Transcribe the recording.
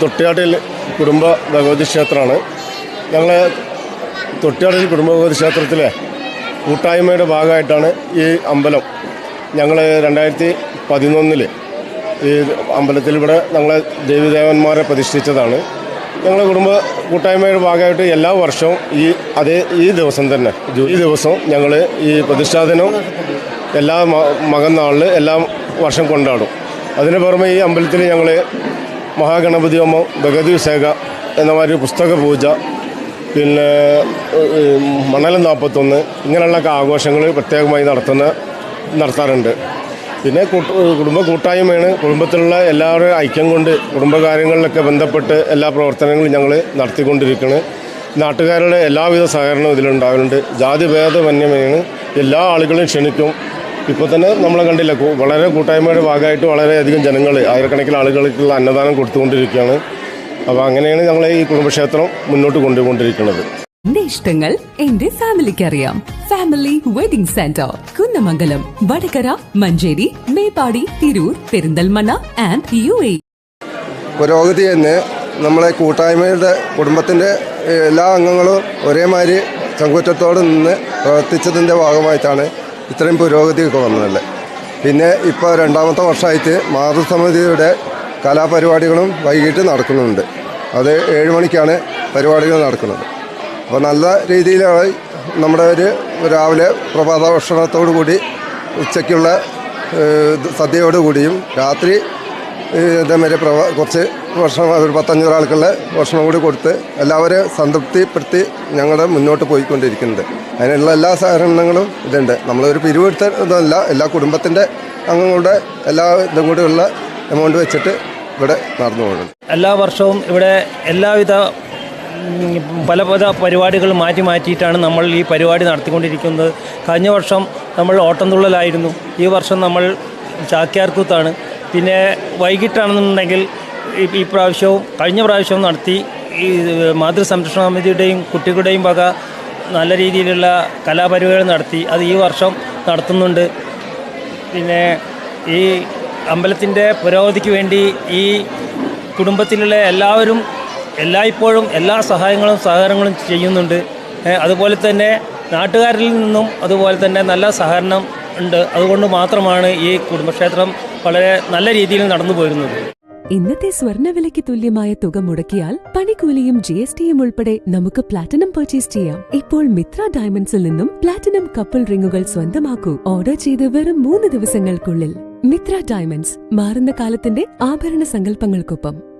തൊട്ടിയാട്ടിൽ കുടുംബ ഭഗവതി ക്ഷേത്രമാണ്. ഞങ്ങൾ തൊട്ടിയാട്ടിൽ കുടുംബ ഭഗവതി ക്ഷേത്രത്തിലെ കൂട്ടായ്മയുടെ ഭാഗമായിട്ടാണ് ഈ അമ്പലം ഞങ്ങൾ രണ്ടായിരത്തി പതിനൊന്നിൽ ഈ അമ്പലത്തിൽ ഇവിടെ ഞങ്ങളെ ദേവിദേവന്മാരെ പ്രതിഷ്ഠിച്ചതാണ്. ഞങ്ങളുടെ കുടുംബ കൂട്ടായ്മയുടെ ഭാഗമായിട്ട് എല്ലാ വർഷവും ഈ അതേ ഈ ദിവസം തന്നെ ഈ ദിവസം ഞങ്ങൾ ഈ പ്രതിഷ്ഠാദിനം എല്ലാ മകന്നാളിൽ എല്ലാ വർഷം കൊണ്ടാടും. അതിന് പുറമെ ഈ അമ്പലത്തിൽ ഞങ്ങൾ മഹാഗണപതി ഭഗതി വിശേഖ എന്ന മാതിരി പുസ്തക പൂജ പിന്നെ മണലം നാൽപ്പത്തൊന്ന് ഇങ്ങനെയുള്ള ആഘോഷങ്ങൾ പ്രത്യേകമായി നടത്തുന്ന നടത്താറുണ്ട്. പിന്നെ കുടുംബ കൂട്ടായ്മയാണ്. കുടുംബത്തിലുള്ള എല്ലാവരുടെയും ഐക്യം കൊണ്ട് കുടുംബകാര്യങ്ങളിലൊക്കെ ബന്ധപ്പെട്ട് എല്ലാ പ്രവർത്തനങ്ങളും ഞങ്ങൾ നടത്തിക്കൊണ്ടിരിക്കുന്നത് നാട്ടുകാരുടെ എല്ലാവിധ സഹകരണവും ഇതിലുണ്ടാകുന്നുണ്ട് ജാതി ഭേദമന്യമാണ് എല്ലാ ആളുകളെയും ക്ഷണിക്കും. ഇപ്പോൾ തന്നെ നമ്മൾ കണ്ടില്ല വളരെ കൂട്ടായ്മയുടെ ഭാഗമായിട്ട് വളരെയധികം ജനങ്ങൾ ആയിരക്കണക്കിന് ആളുകൾക്കുള്ള അന്നദാനം കൊടുത്തുകൊണ്ടിരിക്കുകയാണ്. അപ്പോൾ അങ്ങനെയാണ് ഞങ്ങൾ ഈ കുടുംബക്ഷേത്രം മുന്നോട്ട് കൊണ്ടുപോയിക്കൊണ്ടിരിക്കുന്നത്. എന്റെ ഇഷ്ടങ്ങൾ എന്റെ ഫാമിലിക്ക് അറിയാം family wedding centre Kunnamangalam Vadakara Manjeri Meppadi Tirur Perinthalmanna and U A പുരോഗതി എന്ന് നമ്മളെ കൂട്ടായ്മയുടെ കുടുംബത്തിന്റെ എല്ലാ അംഗങ്ങളും ഒരേമാതിരി ചങ്കുറ്റത്തോടെ നിന്ന് പ്രവർത്തിച്ചതിന്റെ ഭാഗമായിട്ടാണ് ഇത്രയും പുരോഗതിയൊക്കെ വന്നതല്ലേ? പിന്നെ ഇപ്പോൾ രണ്ടാമത്തെ വർഷമായിട്ട് മാതൃസമിതിയുടെ കലാപരിപാടികളും വൈകിട്ട് നടക്കുന്നുണ്ട്. അത് ഏഴ് മണിക്കാണ് പരിപാടികൾ നടക്കുന്നത്. അപ്പോൾ നല്ല രീതിയിലാണ് നമ്മുടെ ഒരു രാവിലെ പ്രഭാത ഭക്ഷണത്തോടു കൂടി ഉച്ചയ്ക്കുള്ള സദ്യയോടുകൂടിയും കൂടിയും രാത്രി ഇതേമാതിരി പ്രവ കുറച്ച് ഭക്ഷണം ഒരു പത്തഞ്ഞൂറ് ആൾക്കുള്ള ഭക്ഷണം കൂടി കൊടുത്ത് എല്ലാവരെയും സംതൃപ്തിപ്പെടുത്തി ഞങ്ങൾ മുന്നോട്ട് പോയിക്കൊണ്ടിരിക്കുന്നുണ്ട്. അതിനുള്ള എല്ലാ സഹകരണങ്ങളും ഇതുണ്ട്. നമ്മളൊരു പിരിവെടുത്ത ഇതല്ല എല്ലാ കുടുംബത്തിന്റെ അംഗങ്ങളുടെ എല്ലാ ഇതും കൂടിയുള്ള എമൗണ്ട് വെച്ചിട്ട് ഇവിടെ നടന്നു പോകുന്നു എല്ലാ വർഷവും ഇവിടെ എല്ലാവിധ പല പല പരിപാടികൾ മാറ്റി മാറ്റിയിട്ടാണ് നമ്മൾ ഈ പരിപാടി നടത്തിക്കൊണ്ടിരിക്കുന്നത്. കഴിഞ്ഞ വർഷം നമ്മൾ ഓട്ടംതുള്ളലായിരുന്നു. ഈ വർഷം നമ്മൾ ചാക്യാർകൂത്താണ്. പിന്നെ വൈകിട്ടാണെന്നുണ്ടെങ്കിൽ ഈ പ്രാവശ്യവും കഴിഞ്ഞ പ്രാവശ്യവും നടത്തി ഈ മാതൃ സംരക്ഷണ സമിതിയുടെയും കുട്ടികളുടെയും വക നല്ല രീതിയിലുള്ള കലാപരിപാടികൾ നടത്തി. അത് ഈ വർഷം നടത്തുന്നുണ്ട്. പിന്നെ ഈ അമ്പലത്തിന്റെ പുരോഗതിക്ക് വേണ്ടി ഈ കുടുംബത്തിലുള്ള എല്ലാവരും എല്ലായ്പ്പോഴും എല്ലാ സഹായങ്ങളും സഹകരണങ്ങളും ചെയ്യുന്നുണ്ട്. അതുപോലെ തന്നെ നാട്ടുകാരിൽ നിന്നും അതുപോലെ തന്നെ നല്ല സഹകരണം ഉണ്ട്. അതുകൊണ്ട് മാത്രമാണ് ഈ കുടുംബക്ഷേത്രം വളരെ നല്ല രീതിയിൽ നടന്നു പോരുന്നത് ഇന്നത്തെ സ്വർണവിലയ്ക്ക് തുല്യമായ തുക മുടക്കിയാൽ പണിക്കൂലിയും ജി എസ് ടിയും ഉൾപ്പെടെ നമുക്ക് പ്ലാറ്റിനം പർച്ചേസ് ചെയ്യാം. ഇപ്പോൾ മിത്ര ഡയമണ്ട്സിൽ നിന്നും പ്ലാറ്റിനം കപ്പിൾ റിങ്ങുകൾ സ്വന്തമാക്കൂ. ഓർഡർ ചെയ്ത് വെറും മൂന്ന് ദിവസങ്ങൾക്കുള്ളിൽ. മിത്ര ഡയമണ്ട്സ് മാറുന്ന കാലത്തിന്റെ ആഭരണ സങ്കല്പങ്ങൾക്കൊപ്പം.